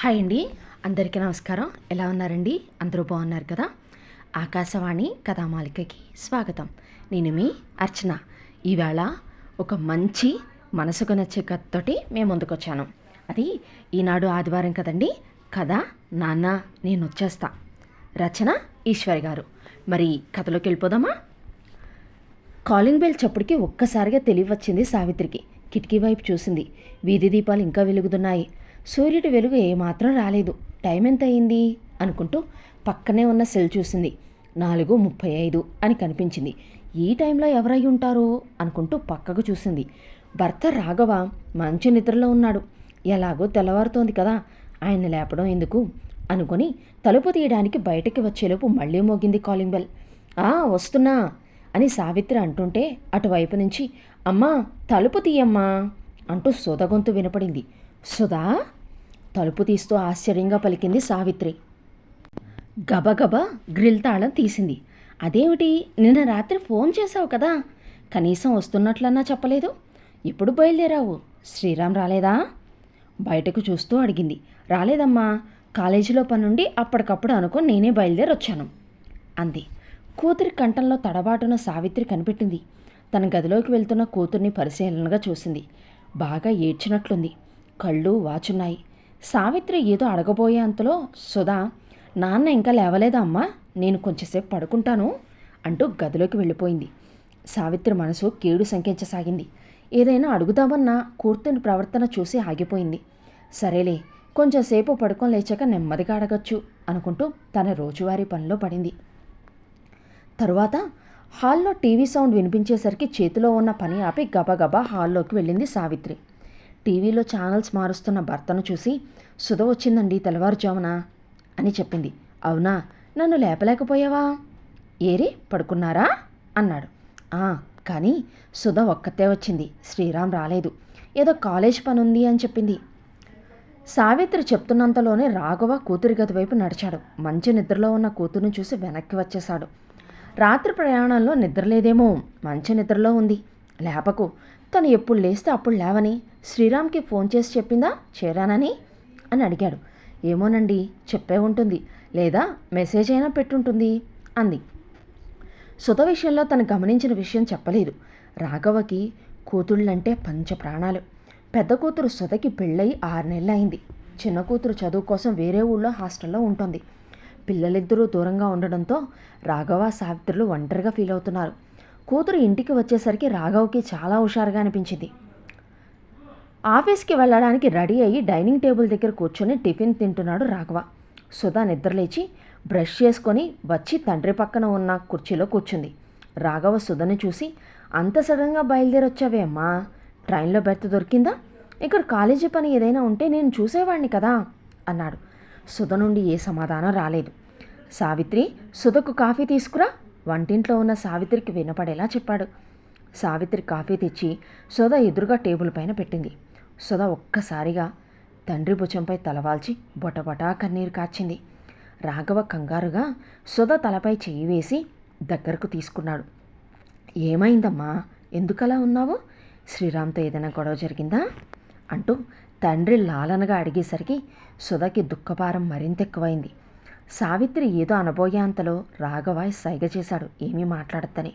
Hi అండి. అందరికీ నమస్కారం. ఎలా ఉన్నారండి? అందరూ బాగున్నారు కదా? ఆకాశవాణి కథామాలికకి స్వాగతం. నేను మీ అర్చన. ఈవేళ ఒక మంచి మనసుకు నచ్చే కథతోటి మేము ముందుకొచ్చాను. అది ఈనాడు ఆదివారం కదండి? కథ నాన్న నేను వచ్చేస్తా. రచన ఈశ్వరి గారు. మరి కథలోకి వెళ్ళిపోదామా? కాలింగ్ బెల్ చప్పుడుకి ఒక్కసారిగా తెలివి వచ్చింది సావిత్రికి. కిటికీ వైపు చూసింది. వీధి దీపాలు ఇంకా వెలుగుతున్నాయి. సూర్యుడి వెలుగు ఏమాత్రం రాలేదు. టైం ఎంత అయింది అనుకుంటూ పక్కనే ఉన్న సెల్ చూసింది. నాలుగు ముప్పై ఐదు అని కనిపించింది. ఈ టైంలో ఎవరై ఉంటారు? అనుకుంటూ పక్కకు చూసింది. భర్త రాఘవ మంచి నిద్రలో ఉన్నాడు. ఎలాగో తెల్లవారుతోంది కదా ఆయన లేపడం ఎందుకు? అనుకొని తలుపు తీయడానికి బయటకి వచ్చేలోపు మళ్ళీ మోగింది కాలింగ్ బెల్. ఆ వస్తున్నా అని సావిత్రి అంటుంటే అటువైపు నుంచి అమ్మా తలుపు తీయమ్మా అంటూ సోదగొంతు వినపడింది. సుధా తలుపు తీస్తూ ఆశ్చర్యంగా పలికింది సావిత్రి. గబగబా గ్రిల్ తాళం తీసింది. అదేమిటి నిన్న రాత్రి ఫోన్ చేశావు కదా కనీసం వస్తున్నట్లన్నా చెప్పలేదు. ఎప్పుడు బయలుదేరావు? శ్రీరామ్ రాలేదా? బయటకు చూస్తూ అడిగింది. రాలేదమ్మా కాలేజీలో పనుండి అప్పటికప్పుడు అనుకుని నేనే బయలుదేరి వచ్చాను అంది. కూతురి కంఠంలో తడబాటున సావిత్రి కనిపెట్టింది. తన గదిలోకి వెళ్తున్న కూతుర్ని పరిశీలనగా చూసింది. బాగా ఏడ్చినట్లుంది. కళ్ళు వాచున్నాయి. సావిత్రి ఏదో అడగబోయే అంతలో సుధా నాన్న ఇంకా లేవలేదా అమ్మా నేను కొంచెంసేపు పడుకుంటాను అంటూ గదిలోకి వెళ్ళిపోయింది. సావిత్రి మనసు కీడు సంఖ్యించసాగింది ఏదైనా అడుగుదామన్నా కూర్తుని ప్రవర్తన చూసి ఆగిపోయింది. సరేలే కొంచెంసేపు పడుకొని లేచాక నెమ్మదిగా అడగచ్చు అనుకుంటూ తన రోజువారీ పనిలో పడింది. తరువాత హాల్లో టీవీ సౌండ్ వినిపించేసరికి చేతిలో ఉన్న పని ఆపి గబగబా హాల్లోకి వెళ్ళింది సావిత్రి. టీవీలో ఛానల్స్ మారుస్తున్న భర్తను చూసి సుధ వచ్చిందండి తెల్లవారుజామున అని చెప్పింది. అవునా? నన్ను లేపలేకపోయావా? ఏరి పడుకున్నారా? అన్నాడు. "ఆ, కానీ సుధ ఒక్కతే వచ్చింది. శ్రీరామ్ రాలేదు. ఏదో కాలేజ్ పని ఉంది అని చెప్పింది. సావిత్రి చెప్తున్నంతలోనే రాఘవ కూతురి గది వైపు నడిచాడు. మంచి నిద్రలో ఉన్న కూతురును చూసి వెనక్కి వచ్చేశాడు. రాత్రి ప్రయాణంలో నిద్రలేదేమో. మంచి నిద్రలో ఉంది. లేపకు. తను ఎప్పుడు లేస్తే అప్పుడు లేవని శ్రీరామ్కి ఫోన్ చేసి చెప్పిందా? చేరానని? అని అడిగాడు. ఏమోనండి చెప్పే ఉంటుంది. లేదా మెసేజ్ అయినా పెట్టుంటుంది అంది. సుధ విషయంలో తను గమనించిన విషయం చెప్పలేదు. రాఘవకి కూతుళ్ళంటే పంచ ప్రాణాలు. పెద్ద కూతురు సుధకి పెళ్ళయి ఆరు నెలలు అయింది చిన్న కూతురు చదువు కోసం వేరే ఊళ్ళో హాస్టల్లో ఉంటుంది. పిల్లలిద్దరూ దూరంగా ఉండడంతో రాఘవ సావిత్రులు ఒంటరిగా ఫీల్ అవుతున్నారు కూతురు ఇంటికి వచ్చేసరికి రాఘవ్కి చాలా హుషారుగా అనిపించింది. ఆఫీస్కి వెళ్ళడానికి రెడీ అయ్యి డైనింగ్ టేబుల్ దగ్గర కూర్చొని టిఫిన్ తింటున్నాడు రాఘవ. సుధా నిద్రలేచి బ్రష్ చేసుకొని వచ్చి తండ్రి పక్కన ఉన్న కుర్చీలో కూర్చుంది. రాఘవ సుధని చూసి అంత సడన్గా బయలుదేరొచ్చావే అమ్మా. ట్రైన్లో బెర్త్ దొరికిందా? ఇక్కడ కాలేజీ పని ఏదైనా ఉంటే నేను చూసేవాడిని కదా అన్నాడు. సుధ నుండి ఏ సమాధానం రాలేదు. సావిత్రి సుధకు కాఫీ తీసుకురా. వంటింట్లో ఉన్న సావిత్రికి వినపడేలా చెప్పాడు. సావిత్రి కాఫీ తెచ్చి సుధ ఎదురుగా టేబుల్ పైన పెట్టింది. సుధ ఒక్కసారిగా తండ్రి భుజంపై తలవాల్చి బొటబొటా కన్నీరు కాచింది రాఘవ కంగారుగా సుధ తలపై చెయ్యి వేసి దగ్గరకు తీసుకున్నాడు. ఏమైందమ్మా? ఎందుకలా ఉన్నావు? శ్రీరామ్తో ఏదైనా గొడవ జరిగిందా? అంటూ తండ్రి లాలనగా అడిగేసరికి సుధకి దుఃఖభారం మరింత ఎక్కువైంది. సావిత్రి ఏదో అనబోయేంతలో రాఘవ సైగ చేశాడు ఏమీ మాట్లాడతని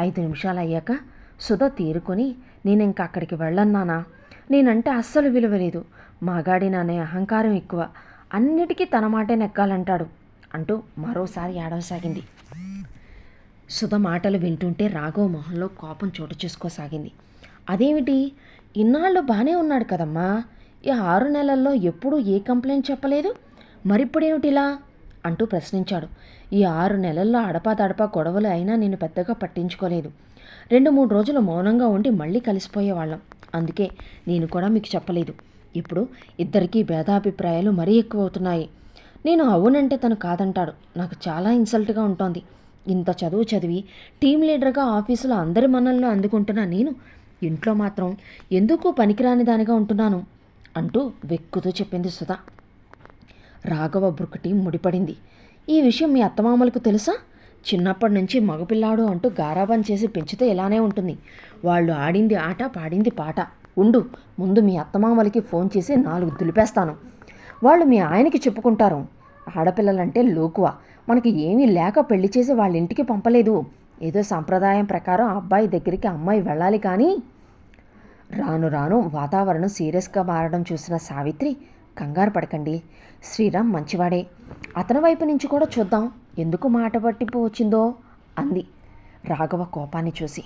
ఐదు నిమిషాలు అయ్యాక సుధ తీరుకొని నేను ఇంక అక్కడికి వెళ్ళన్నానా నేనంటే అస్సలు విలువ లేదు అహంకారం ఎక్కువ. అన్నిటికీ తన మాటే నెక్కాలంటాడు అంటూ మరోసారి ఏడవసాగింది సుధ మాటలు వింటుంటే రాఘవ మొహంలో కోపం చోటు చేసుకోసాగింది. అదేమిటి? ఇన్నాళ్ళు బాగానే ఉన్నాడు కదమ్మా. ఈ ఆరు నెలల్లో ఎప్పుడూ ఏ కంప్లైంట్ చెప్పలేదు? మరిప్పుడేమిటిలా? అంటూ ప్రశ్నించాడు. ఈ ఆరు నెలల్లో అడపాదడపా గొడవలు అయినా నేను పెద్దగా పట్టించుకోలేదు. రెండు మూడు రోజులు మౌనంగా ఉండి మళ్ళీ కలిసిపోయేవాళ్ళం. అందుకే నేను కూడా మీకు చెప్పలేదు. ఇప్పుడు ఇద్దరికీ భేదాభిప్రాయాలు మరీ ఎక్కువ అవుతున్నాయి నేను అవునంటే తను కాదంటాడు. నాకు చాలా ఇన్సల్ట్గా ఉంటుంది. ఇంత చదువు చదివి టీం లీడర్గా ఆఫీసులో అందరి మనల్ని అందుకుంటున్న నేను ఇంట్లో మాత్రం ఎందుకు పనికిరాని దానిగా ఉంటున్నాను? అంటూ వెక్కుతూ చెప్పింది సుధా. రాఘవ బ్రుకటి ముడిపడింది. ఈ విషయం మీ అత్తమామలకు తెలుసా? చిన్నప్పటి నుంచి మగపిల్లాడు అంటూ గారాబం చేసి పెంచితే ఇలానే ఉంటుంది. వాళ్ళు ఆడింది ఆట పాడింది పాట. ఉండు ముందు మీ అత్తమామలకి ఫోన్ చేసి నాలుగు దులిపేస్తాను. వాళ్ళు మీ ఆయనకి చెప్పుకుంటారు. ఆడపిల్లలంటే లోకువ. మనకి ఏమీ లేక పెళ్ళి చేసి వాళ్ళ ఇంటికి పంపలేదు. ఏదో సంప్రదాయం ప్రకారం అబ్బాయి దగ్గరికి అమ్మాయి వెళ్ళాలి కానీ రాను రాను వాతావరణం సీరియస్గా మారడం చూసిన సావిత్రి కంగారు పడకండి. శ్రీరామ్ మంచివాడే. అతని వైపు నుంచి కూడా చూద్దాం. ఎందుకు మాట పట్టింపు వచ్చిందో అంది. రాఘవ కోపాన్ని చూసి.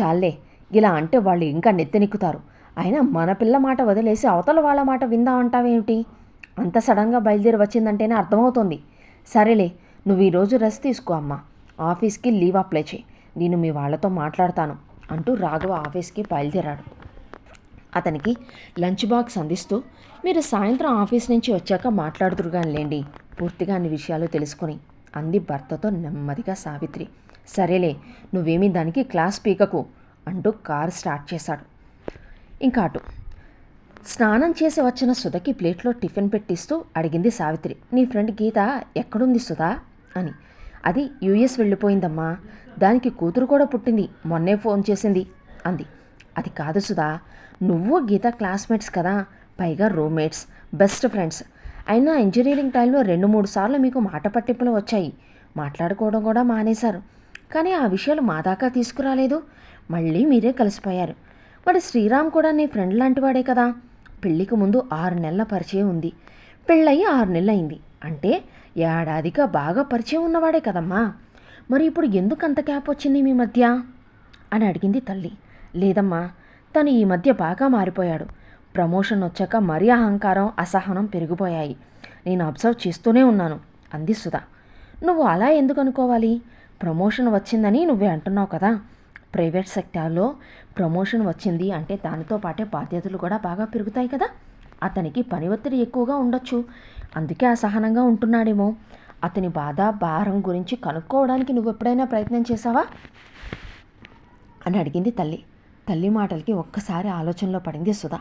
చాలే ఇలా అంటే వాళ్ళు ఇంకా నెత్తెనెక్కుతారు. అయినా మన పిల్ల మాట వదిలేసి అవతల వాళ్ళ మాట విందా అంటావేమిటి? అంత సడన్గా బయలుదేరి వచ్చిందంటేనే అర్థమవుతోంది. సరేలే నువ్వు ఈరోజు రెస్ట్ తీసుకో అమ్మా. ఆఫీస్కి లీవ్ అప్లై చేయి. నేను మీ వాళ్ళతో మాట్లాడతాను అంటూ రాఘవ ఆఫీస్కి బయలుదేరాడు. అతనికి లంచ్ బాక్స్ అందిస్తూ మీరు సాయంత్రం ఆఫీస్ నుంచి వచ్చాక మాట్లాడుతురుగానిలేండి పూర్తిగా అన్ని విషయాలు తెలుసుకుని అంది భర్తతో నెమ్మదిగా సావిత్రి. సరేలే నువ్వేమీ దానికి క్లాస్ పీకకు అంటూ కారు స్టార్ట్ చేశాడు. ఇంకా అటు. స్నానం చేసి వచ్చిన సుధకి ప్లేట్లో టిఫిన్ పెట్టిస్తూ అడిగింది సావిత్రి. నీ ఫ్రెండ్ గీత ఎక్కడుంది సుధా? అని. అది యూఎస్ వెళ్ళిపోయిందమ్మా. దానికి కూతురు కూడా పుట్టింది. మొన్నే ఫోన్ చేసింది. అంది. అది కాదు సుధా నువ్వు గీత క్లాస్మేట్స్ కదా. పైగా రూమ్మేట్స్ బెస్ట్ ఫ్రెండ్స్ అయినా ఇంజనీరింగ్ టైంలో రెండు మూడు సార్లు మీకు మాట పట్టింపులు వచ్చాయి. మాట్లాడుకోవడం కూడా మానేశారు. కానీ ఆ విషయాలు మా దాకా తీసుకురాలేదు. మళ్ళీ మీరే కలిసిపోయారు. మరి శ్రీరామ్ కూడా నీ ఫ్రెండ్ లాంటివాడే కదా. పెళ్ళికి ముందు ఆరు నెలల పరిచయం ఉంది. పెళ్ళయి ఆరు నెలలైంది. అయింది అంటే ఏడాదిగా బాగా పరిచయం ఉన్నవాడే కదమ్మా. మరి ఇప్పుడు ఎందుకు అంత క్యాప్ వచ్చింది మీ మధ్య? అని అడిగింది తల్లి. లేదమ్మా తను ఈ మధ్య బాగా మారిపోయాడు. ప్రమోషన్ వచ్చాక మరీ అహంకారం అసహనం పెరిగిపోయాయి. నేను అబ్జర్వ్ చేస్తూనే ఉన్నాను అంది సుధా. నువ్వు అలా ఎందుకు అనుకోవాలి? ప్రమోషన్ వచ్చిందని నువ్వే అంటున్నావు కదా. ప్రైవేట్ సెక్టార్లో ప్రమోషన్ వచ్చింది అంటే దానితో పాటే బాధ్యతలు కూడా బాగా పెరుగుతాయి కదా. అతనికి పని ఒత్తిడి ఎక్కువగా ఉండొచ్చు. అందుకే అసహనంగా ఉంటున్నాడేమో. అతని బాధ భారం గురించి కనుక్కోవడానికి నువ్వు ఎప్పుడైనా ప్రయత్నం చేశావా? అని అడిగింది తల్లి. తల్లి మాటలకి ఒక్కసారి ఆలోచనలో పడింది సుధా.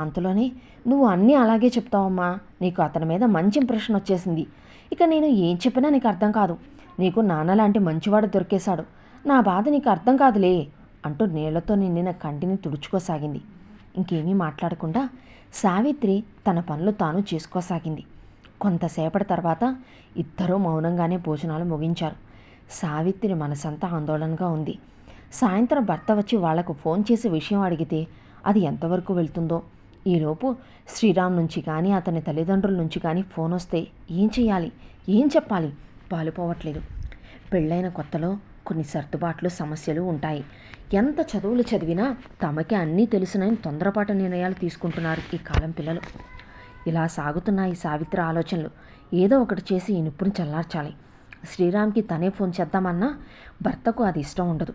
అంతలోనే నువ్వు అన్నీ అలాగే చెప్తావమ్మా. నీకు అతని మీద మంచి ఇంప్రెషన్ వచ్చేసింది. ఇక నేను ఏం చెప్పినా నీకు అర్థం కాదు. నీకు నాన్న లాంటి మంచివాడు దొరికేశాడు. నా బాధ నీకు అర్థం కాదులే అంటూ నీళ్ళతో నిండిన కంటిని తుడుచుకోసాగింది. ఇంకేమీ మాట్లాడకుండా సావిత్రి తన పనులు తాను చేసుకోసాగింది. కొంతసేపటి తర్వాత ఇద్దరూ మౌనంగానే భోజనాలు ముగించారు. సావిత్రి మనసంతా ఆందోళనగా ఉంది. సాయంత్రం భర్త వచ్చి వాళ్ళకు ఫోన్ చేసి విషయం అడిగితే అది ఎంతవరకు వెళ్తుందో ఈలోపు శ్రీరామ్ నుంచి కానీ అతని తల్లిదండ్రుల నుంచి కానీ ఫోన్ వస్తే ఏం చేయాలి ఏం చెప్పాలి? పాలుపోవట్లేదు పెళ్ళైన కొత్తలో కొన్ని సర్దుబాట్లు సమస్యలు ఉంటాయి. ఎంత చదువులు చదివినా తమకి అన్నీ తెలిసినని తొందరపాటు నిర్ణయాలు తీసుకుంటున్నారు ఈ కాలం పిల్లలు. ఇలా సాగుతున్నాయి సావిత్రి ఆలోచనలు. ఏదో ఒకటి చేసి ఈ నిప్పుని చల్లార్చాలి. శ్రీరామ్కి తనే ఫోన్ చేద్దామన్నా భర్తకు అది ఇష్టం ఉండదు.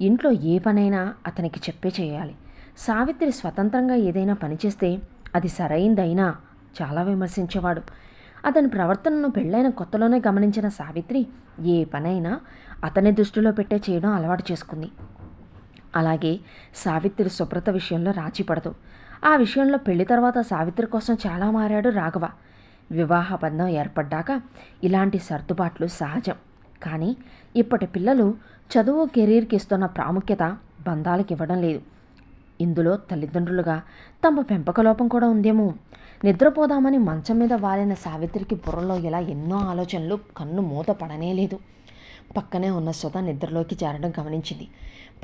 ఇంట్లో ఏ పనైనా అతనికి చెప్పే చేయాలి. సావిత్రి స్వతంత్రంగా ఏదైనా పనిచేస్తే అది సరైందైనా చాలా విమర్శించేవాడు. అతని ప్రవర్తనను పెళ్ళైన కొత్తలోనే గమనించిన సావిత్రి ఏ పనైనా అతని దృష్టిలో పెట్టే చేయడం అలవాటు చేసుకుంది. అలాగే సావిత్రి శుభ్రత విషయంలో రాజీపడదు ఆ విషయంలో పెళ్ళి తర్వాత సావిత్రి కోసం చాలా మారాడు రాఘవ. వివాహ బంధం ఏర్పడ్డాక ఇలాంటి సర్దుబాట్లు సహజం. కానీ ఇప్పటి పిల్లలు చదువు కెరీర్కి ఇస్తున్న ప్రాముఖ్యత బంధాలకు ఇవ్వడం లేదు. ఇందులో తల్లిదండ్రులుగా తమ పెంపక లోపం కూడా ఉందేమో. నిద్రపోదామని మంచం మీద వాలిన సావిత్రికి బుర్రలో ఇలా ఎన్నో ఆలోచనలు కన్ను మూత పడనే లేదు. పక్కనే ఉన్న సుధ నిద్రలోకి చేరడం గమనించింది.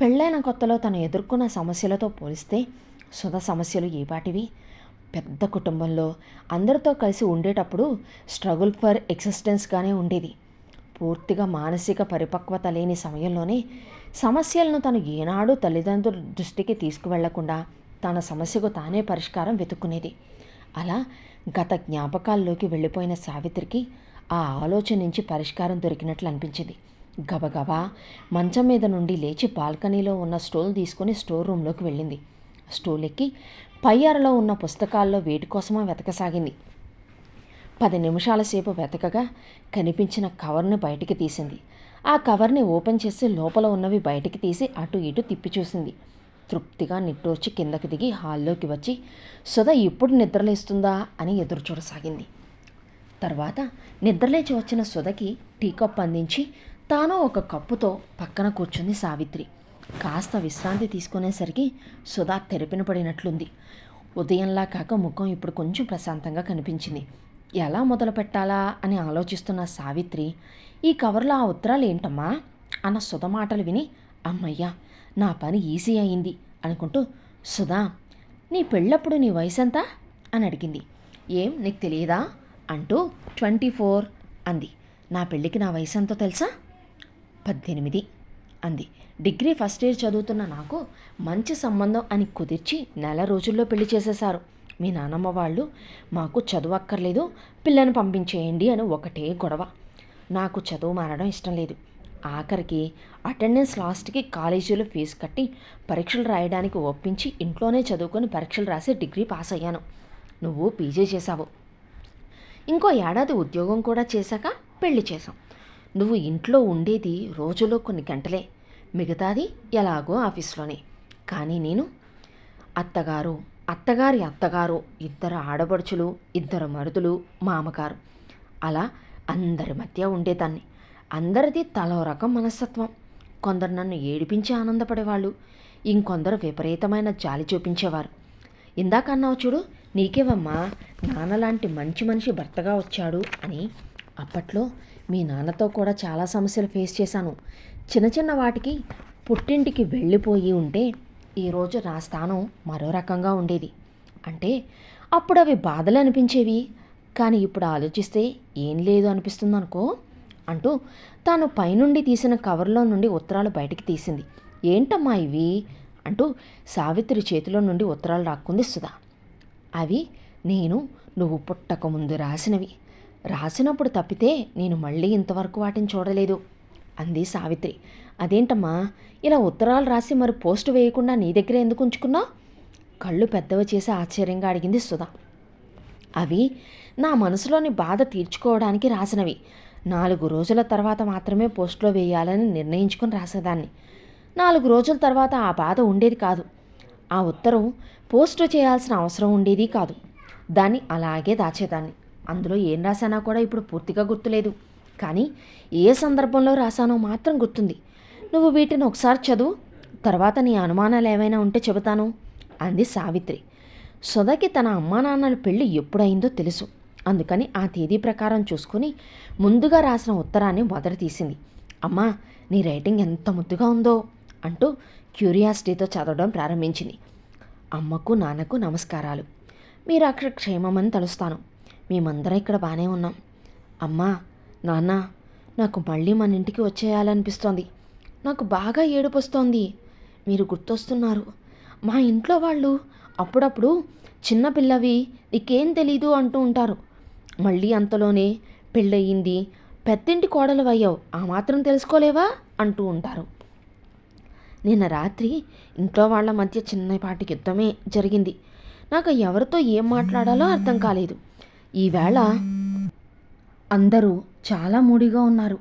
పెళ్ళైన కొత్తలో తను ఎదుర్కొన్న సమస్యలతో పోలిస్తే సుధ సమస్యలు ఏపాటివి? పెద్ద కుటుంబంలో అందరితో కలిసి ఉండేటప్పుడు స్ట్రగుల్ ఫర్ ఎగ్జిస్టెన్స్గానే ఉండేది. పూర్తిగా మానసిక పరిపక్వత లేని సమయంలోనే సమస్యలను తను ఏనాడు తల్లిదండ్రుల దృష్టికి తీసుకువెళ్ళకుండా తన సమస్యకు తానే పరిష్కారం వెతుక్కునేది. అలా గత జ్ఞాపకాల్లోకి వెళ్ళిపోయిన సావిత్రికి ఆ ఆలోచన నుంచి పరిష్కారం దొరికినట్లు అనిపించింది. గబగబా మంచం మీద నుండి లేచి బాల్కనీలో ఉన్న స్టోల్ తీసుకుని స్టోర్ రూమ్లోకి వెళ్ళింది. స్టోల్ ఎక్కి పై అరలో ఉన్న పుస్తకాల్లో వేటి కోసమో వెతకసాగింది. పది నిమిషాల సేపు వెతకగా కనిపించిన కవర్ను బయటికి తీసింది. ఆ కవర్ని ఓపెన్ చేసి లోపల ఉన్నవి బయటికి తీసి అటు ఇటు తిప్పి చూసింది. తృప్తిగా నిట్టూర్చి కిందకి దిగి హాల్లోకి వచ్చి సుధ ఇప్పుడు నిద్రలేస్తుందా? అని ఎదురు చూడసాగింది. తర్వాత నిద్రలేచి వచ్చిన సుధకి టీ కప్ అందించి తాను ఒక కప్పుతో పక్కన కూర్చుంది సావిత్రి. కాస్త విశ్రాంతి తీసుకునేసరికి సుధా తెరిపిన పడినట్లుంది. ఉదయంలా కాక ముఖం ఇప్పుడు కొంచెం ప్రశాంతంగా కనిపించింది. ఎలా మొదలు పెట్టాలా అని ఆలోచిస్తున్న సావిత్రి ఈ కవర్లో ఆ ఉత్తరాలు ఏంటమ్మా అన్న సుధ మాటలు విని అమ్మయ్యా నా పని ఈజీ అయింది అనుకుంటూ సుధా నీ పెళ్ళప్పుడు నీ వయసు ఎంత అని అడిగింది. ఏం నీకు తెలియదా? అంటూ ట్వంటీ ఫోర్ అంది. నా పెళ్ళికి నా వయసు ఎంతో తెలుసా? పద్దెనిమిది అంది. డిగ్రీ ఫస్ట్ ఇయర్ చదువుతున్న నాకు మంచి సంబంధం అని కుదిర్చి నెల రోజుల్లో పెళ్ళి చేసేశారు. మీ నానమ్మ వాళ్ళు మాకు చదువు అక్కర్లేదు పిల్లని పంపించేయండి అని ఒకటే గొడవ. నాకు చదువు మారడం ఇష్టం లేదు. ఆఖరికి అటెండెన్స్ లాస్ట్కి కాలేజీలో ఫీజు కట్టి పరీక్షలు రాయడానికి ఒప్పించి ఇంట్లోనే చదువుకొని పరీక్షలు రాసి డిగ్రీ పాస్ అయ్యాను. నువ్వు పీజీ చేశావు. ఇంకో ఏడాది ఉద్యోగం కూడా చేశాక పెళ్ళి చేశాం. నువ్వు ఇంట్లో ఉండేది రోజులో కొన్ని గంటలే. మిగతాది ఎలాగో ఆఫీస్లోనే. కానీ నేను అత్తగారు అత్తగారి అత్తగారు ఇద్దరు ఆడపడుచులు ఇద్దరు మరుదులు మామగారు. అలా అందరి మధ్య ఉండేదాన్ని. అందరిది తలో రకం మనస్తత్వం. కొందరు నన్ను ఏడిపించి ఆనందపడేవాళ్ళు. ఇంకొందరు విపరీతమైన జాలి చూపించేవారు. ఇందాక అన్నావు చూడు నీకేవమ్మా నాన్నలాంటి మంచి మనిషి భర్తగా వచ్చాడు అని అప్పట్లో మీ నాన్నతో కూడా చాలా సమస్యలు ఫేస్ చేశాను. చిన్న చిన్న వాటికి పుట్టింటికి వెళ్ళిపోయి ఉంటే ఈరోజు నా స్థానం మరో రకంగా ఉండేది. అంటే అప్పుడు అవి బాధలు అనిపించేవి. కానీ ఇప్పుడు ఆలోచిస్తే ఏం లేదు అనిపిస్తుంది అనుకో అంటూ తాను పైనుండి తీసిన కవర్లో నుండి ఉత్తరాలు బయటికి తీసింది. ఏంటమ్మా ఇవి? అంటూ సావిత్రి చేతిలో నుండి ఉత్తరాలు రాక్కుంది సుధా. అవి నేను నువ్వు పుట్టక ముందు రాసినవి. రాసినప్పుడు తప్పితే నేను మళ్ళీ ఇంతవరకు వాటిని చూడలేదు అంది సావిత్రి. అదేంటమ్మా? ఇలా ఉత్తరాలు రాసి మరి పోస్ట్ వేయకుండా నీ దగ్గర ఎందుకు ఉంచుకున్నావు కళ్ళు పెద్దవి చేసి ఆశ్చర్యంగా అడిగింది సుధా. అవి నా మనసులోని బాధ తీర్చుకోవడానికి రాసినవి. నాలుగు రోజుల తర్వాత మాత్రమే పోస్ట్లో వేయాలని నిర్ణయించుకుని రాసేదాన్ని. నాలుగు రోజుల తర్వాత ఆ బాధ ఉండేది కాదు. ఆ ఉత్తరం పోస్ట్ చేయాల్సిన అవసరం ఉండేది కాదు. దాన్ని అలాగే దాచేదాన్ని. అందులో ఏం రాశానా కూడా ఇప్పుడు పూర్తిగా గుర్తులేదు. కానీ ఏ సందర్భంలో రాశానో మాత్రం గుర్తుంది. నువ్వు వీటిని ఒకసారి చదువు. తర్వాత నీ అనుమానాలు ఏమైనా ఉంటే చెబుతాను అంది సావిత్రి. సుధకి తన అమ్మా నాన్నల పెళ్ళి ఎప్పుడైందో తెలుసు. అందుకని ఆ తేదీ ప్రకారం చూసుకుని ముందుగా రాసిన ఉత్తరాన్ని మొదట తీసింది. అమ్మా నీ రైటింగ్ ఎంత ముద్దుగా ఉందో అంటూ క్యూరియాసిటీతో చదవడం ప్రారంభించింది. అమ్మకు నాన్నకు నమస్కారాలు. మీరు అక్కడ క్షేమమని తలుస్తాను. మేమందరం ఇక్కడ బాగానే ఉన్నాం. అమ్మా నాన్న నాకు మళ్ళీ మన ఇంటికి వచ్చేయాలనిపిస్తోంది. నాకు బాగా ఏడుపు వస్తోంది మీరు గుర్తొస్తున్నారు. మా ఇంట్లో వాళ్ళు అప్పుడప్పుడు చిన్నపిల్లవి నీకేం తెలీదు అంటూ ఉంటారు. మళ్ళీ అంతలోనే పెళ్ళయింది పెద్దింటి కోడలు అయ్యావు ఆ మాత్రం తెలుసుకోలేవా? అంటూ ఉంటారు. నిన్న రాత్రి ఇంట్లో వాళ్ళ మధ్య చిన్నపాటి యుద్ధమే జరిగింది. నాకు ఎవరితో ఏం మాట్లాడాలో అర్థం కాలేదు. ఈవేళ అందరూ చాలా మూడిగా ఉన్నారు.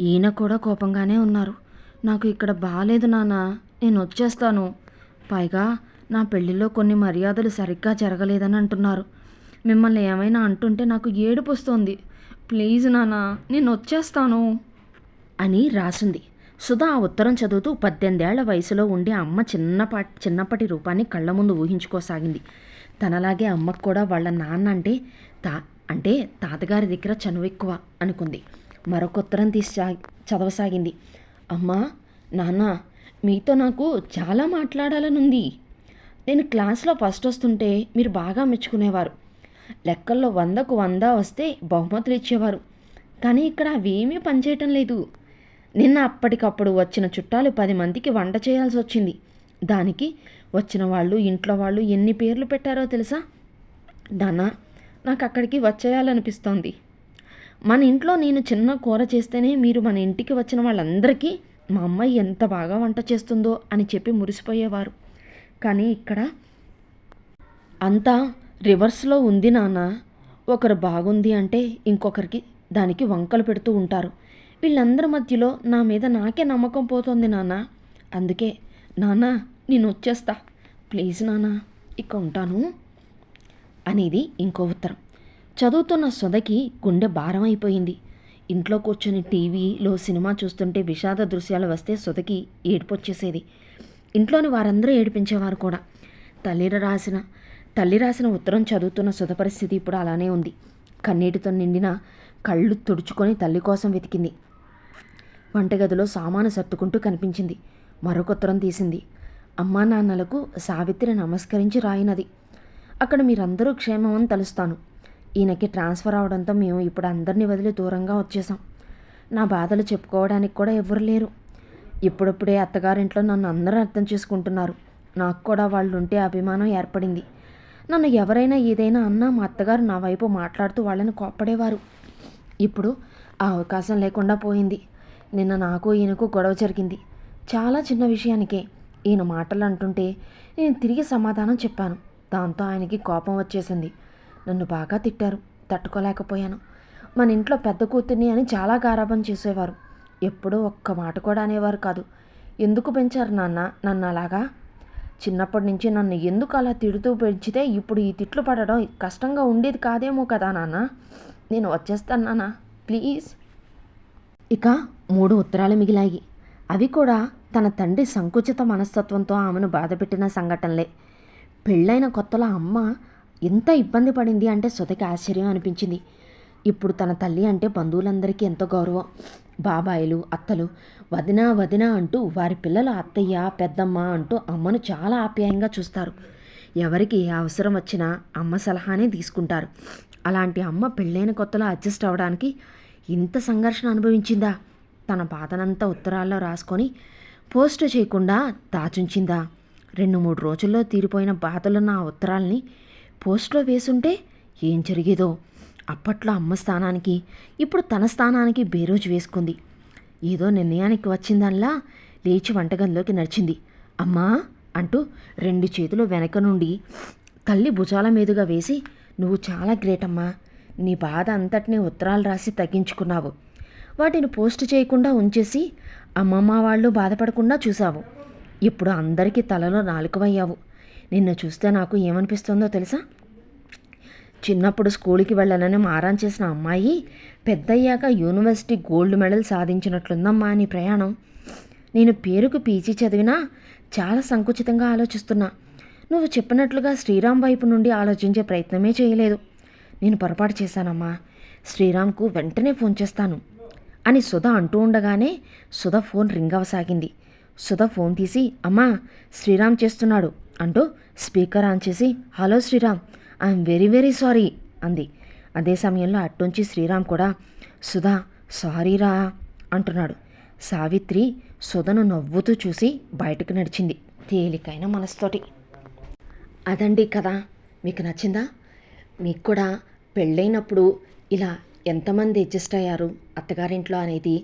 ఈయన కూడా కోపంగానే ఉన్నారు. నాకు ఇక్కడ బాగాలేదు నాన్న నేను వచ్చేస్తాను. పైగా నా పెళ్ళిలో కొన్ని మర్యాదలు సరిగ్గా జరగలేదని అంటున్నారు. మిమ్మల్ని ఏమైనా అంటుంటే నాకు ఏడుపు వస్తుంది. ప్లీజ్ నాన్న నేను వచ్చేస్తాను. అని రాసింది. సుధా ఆ ఉత్తరం చదువుతూ పద్దెనిమిదేళ్ళ వయసులో ఉండే అమ్మ చిన్నపాటి చిన్నప్పటి రూపాన్ని కళ్ళ ముందు ఊహించుకోసాగింది. తనలాగే అమ్మకు కూడా వాళ్ళ నాన్న అంటే తా అంటే తాతగారి దగ్గర చనువు ఎక్కువ అనుకుంది. మరొక ఉత్తరం తీసి చదవసాగింది. అమ్మా నాన్న మీతో నాకు చాలా మాట్లాడాలనుంది. నేను క్లాస్లో ఫస్ట్ వస్తుంటే మీరు బాగా మెచ్చుకునేవారు. లెక్కల్లో వందకు వంద వస్తే బహుమతులు ఇచ్చేవారు. కానీ ఇక్కడ అవేమీ పనిచేయటం లేదు. నిన్న అప్పటికప్పుడు వచ్చిన చుట్టాలు పది మందికి వంట చేయాల్సి వచ్చింది. దానికి వచ్చిన వాళ్ళు ఇంట్లో వాళ్ళు ఎన్ని పేర్లు పెట్టారో తెలుసా? దానా నాకు అక్కడికి వచ్చేయాలనిపిస్తోంది. మన ఇంట్లో నేను చిన్న కూర చేస్తేనే మీరు మన ఇంటికి వచ్చిన వాళ్ళందరికీ మా అమ్మాయి ఎంత బాగా వంట చేస్తుందో అని చెప్పి మురిసిపోయేవారు. కానీ ఇక్కడ అంతా రివర్స్లో ఉంది నాన్న. ఒకరు బాగుంది అంటే ఇంకొకరికి దానికి వంకలు పెడుతూ ఉంటారు. వీళ్ళందరి మధ్యలో నా మీద నాకే నమ్మకం పోతుంది నాన్న. అందుకే నాన్న నేను వచ్చేస్తా. ప్లీజ్ నాన్న ఇక ఉంటాను అనేది ఇంకో ఉత్తరం. చదువుతున్న సొదకి గుండె భారం అయిపోయింది. ఇంట్లో కూర్చొని టీవీలో సినిమా చూస్తుంటే విషాద దృశ్యాలు వస్తే సొదకి ఏడుపొచ్చేసేది ఇంట్లోని వారందరూ ఏడిపించేవారు కూడా. తల్లిర రాసిన తల్లి రాసిన ఉత్తరం చదువుతున్న సుధ పరిస్థితి ఇప్పుడు అలానే ఉంది. కన్నీటితో నిండిన కళ్ళు తుడుచుకొని తల్లి కోసం వెతికింది. వంటగదిలో సామాను సర్దుకుంటూ కనిపించింది. మరొక ఉత్తరం తీసింది. అమ్మా నాన్నలకు సావిత్రి నమస్కరించి రాయినది. అక్కడ మీరందరూ క్షేమమని తలుస్తాను. ఈయనకి ట్రాన్స్ఫర్ అవడంతో మేము ఇప్పుడు అందరినీ వదిలి దూరంగా వచ్చేసాం. నా బాధలు చెప్పుకోవడానికి కూడా ఎవరు లేరు. ఇప్పుడప్పుడే అత్తగారింట్లో నన్ను అందరూ అర్థం చేసుకుంటున్నారు. నాకు కూడా వాళ్ళు ఉంటే అభిమానం ఏర్పడింది. నన్ను ఎవరైనా ఏదైనా అన్నా మా అత్తగారు నా వైపు మాట్లాడుతూ వాళ్ళని కోప్పడేవారు. ఇప్పుడు ఆ అవకాశం లేకుండా పోయింది. నిన్న నాకు ఈయనకు గొడవ జరిగింది. చాలా చిన్న విషయానికే ఈయన మాటలు అంటుంటే నేను తిరిగి సమాధానం చెప్పాను. దాంతో ఆయనకి కోపం వచ్చేసింది. నన్ను బాగా తిట్టారు. తట్టుకోలేకపోయాను. మన ఇంట్లో పెద్ద కూతుర్ని అని చాలా గారాబం చేసేవారు. ఎప్పుడూ ఒక్క మాట కూడా అనేవారు కాదు. ఎందుకు పెంచారు నాన్న? నన్ను అలాగా? చిన్నప్పటి నుంచి నన్ను ఎందుకు అలా తిడుతూ పెంచితే ఇప్పుడు ఈ తిట్లు పడడం కష్టంగా ఉండేది కాదేమో కదా నాన్న? నేను వచ్చేస్తాను నాన్న. ప్లీజ్. ఇక మూడు ఉత్తరాలు మిగిలాయి. అవి కూడా తన తండ్రి సంకుచిత మనస్తత్వంతో ఆమెను బాధపెట్టిన సంఘటనలే. పెళ్ళైన కొత్తలో అమ్మ ఎంత ఇబ్బంది పడింది అంటే సుధకి ఆశ్చర్యం అనిపించింది. ఇప్పుడు తన తల్లి అంటే బంధువులందరికీ ఎంతో గౌరవం. బాబాయిలు అత్తలు వదినా వదినా అంటూ వారి పిల్లలు అత్తయ్య పెద్దమ్మ అంటూ అమ్మను చాలా ఆప్యాయంగా చూస్తారు. ఎవరికి ఏ అవసరం వచ్చినా అమ్మ సలహానే తీసుకుంటారు. అలాంటి అమ్మ పెళ్ళైన కొత్తలో అడ్జస్ట్ అవ్వడానికి ఇంత సంఘర్షణ అనుభవించిందా? తన బాధనంతా ఉత్తరాల్లో రాసుకొని పోస్ట్ చేయకుండా దాచుంచిందా? రెండు మూడు రోజుల్లో తీరిపోయిన బాధలున్న ఆ ఉత్తరాల్ని పోస్ట్లో వేసుంటే ఏం జరిగేదో. అప్పట్లో అమ్మ స్థానానికి ఇప్పుడు తన స్థానానికి బేరోజు వేసుకుంది. ఏదో నిర్ణయానికి వచ్చిందల్లా లేచి వంటగదిలోకి నడిచింది. అమ్మా! అంటూ రెండు చేతులు వెనక నుండి తల్లి భుజాల మీదుగా వేసి నువ్వు చాలా గ్రేట్ అమ్మా. నీ బాధ అంతటినీ ఉత్తరాలు రాసి తగ్గించుకున్నావు. వాటిని పోస్ట్ చేయకుండా ఉంచేసి అమ్మమ్మ వాళ్ళు బాధపడకుండా చూసావు ఇప్పుడు అందరికీ తలలో నాలుకవయ్యావు. నిన్ను చూస్తే నాకు ఏమనిపిస్తుందో తెలుసా? చిన్నప్పుడు స్కూల్కి వెళ్ళాలని మారాన్ చేసిన అమ్మాయి పెద్దయ్యాక యూనివర్సిటీ గోల్డ్ మెడల్ సాధించినట్లుందమ్మా నీ ప్రయాణం. నేను పేరుకు పీజీ చదివినా చాలా సంకుచితంగా ఆలోచిస్తున్నా. నువ్వు చెప్పినట్లుగా శ్రీరామ్ వైపు నుండి ఆలోచించే ప్రయత్నమే చేయలేదు. నేను పొరపాటు చేశానమ్మా. శ్రీరామ్కు వెంటనే ఫోన్ చేస్తాను అని సుధ అంటూ ఉండగానే సుధ ఫోన్ రింగ్ అవసాగింది. సుధ ఫోన్ తీసి అమ్మా శ్రీరామ్ చేస్తున్నాడు. అంటూ స్పీకర్ ఆన్ చేసి hello Sriram I'm very very sorry అంది. అదే సమయంలో అట్టుంచి శ్రీరామ్ కూడా సుధా సారీరా అంటున్నాడు. సావిత్రి సుధను నవ్వుతూ చూసి బయటకు నడిచింది తేలికైన మనసుతోటి. అదండి కదా మీకు నచ్చిందా? మీకు కూడా పెళ్ళైనప్పుడు ఇలా ఎంతమంది అడ్జస్ట్ అయ్యారు అత్తగారింట్లో అనేది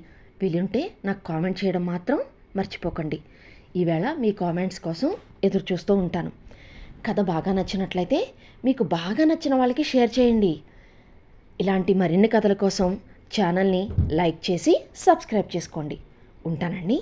వీలుంటే నాకు కామెంట్ చేయడం మాత్రం మర్చిపోకండి. ఈవేళ మీ కామెంట్స్ కోసం ఎదురు చూస్తూ ఉంటాను. కథ బాగా నచ్చినట్లయితే మీకు బాగా నచ్చిన వాళ్ళకి షేర్ చేయండి. ఇలాంటి మరిన్ని కథల కోసం ఛానల్ని లైక్ చేసి సబ్స్క్రైబ్ చేసుకోండి. ఉంటానండి.